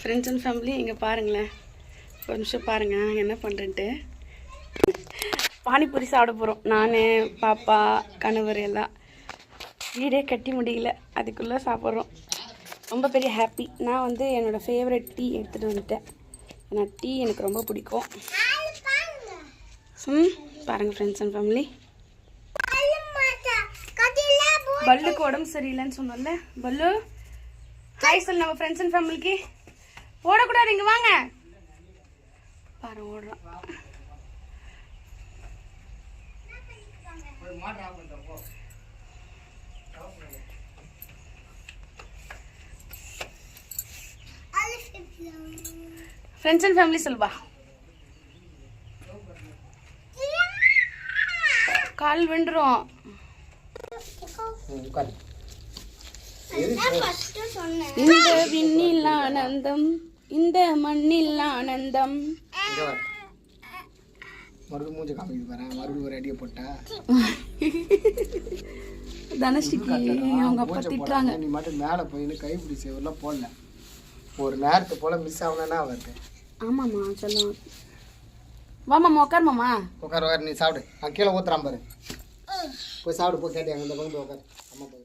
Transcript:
Friends and family இங்கே பாருங்களேன். ஒரு நிமிஷம் பாருங்கள் நாங்கள் என்ன பண்ணுறேன்ட்டு பானிபூரி சாப்பிட போகிறோம் நான் பாப்பா கணவர் எல்லாம். வீடே கட்டி முடியல. அதுக்குள்ளே சாப்பிட்றோம். ரொம்ப பெரிய ஹாப்பி நான் வந்து என்னோடய ஃபேவரட் டீ எடுத்துகிட்டு வந்துட்டேன். ஏன்னா டீ எனக்கு ரொம்ப பிடிக்கும். ம் பாருங்கள் ஃப்ரெண்ட்ஸ் அண்ட் ஃபேமிலி பல்லுக்கு உடம்பு சரியில்லைன்னு சொன்னோம்ல. பல்லு? ஹாய் சொல்லு நம்ம ஃப்ரெண்ட்ஸ் அண்ட் ஃபேமிலிக்கு ஓடக்கூடாது இங்கே வாங்க. பாரு ஓடுறான். ஃப்ரெண்ட்ஸ் அண்ட் ஃபேமிலி சொல்லுவா கால் விண்டுரும் இந்த விண்ணில் ஆனந்தம். இந்த மண்ணில் ஆனந்தம். மறுபடியும் மூஞ்ச காமிக்குது பாரு. மறுபடியும் ஒரு அடியை போட்டா. தனுஷ்டிக்கு அவங்க அப்பா திட்டுறாங்க. நீ மட்டும் மேலே போயின்னு கைப்பிடி சேவெல்லாம் போடல. ஒரு நேரத்து போல் மிஸ் ஆகணும்னா வருது ஆமாம்மா சொல்லுவோம் வாமாம்மா உட்கார் மாமா உட்கார உட்கார நீ சாப்பிடு. நான் கீழே ஊத்துறான் பாரு. போய் சாப்பிடு போய் கேட்டேன் இந்த பக்கம் போய் உட்காரு அம்மா போய்.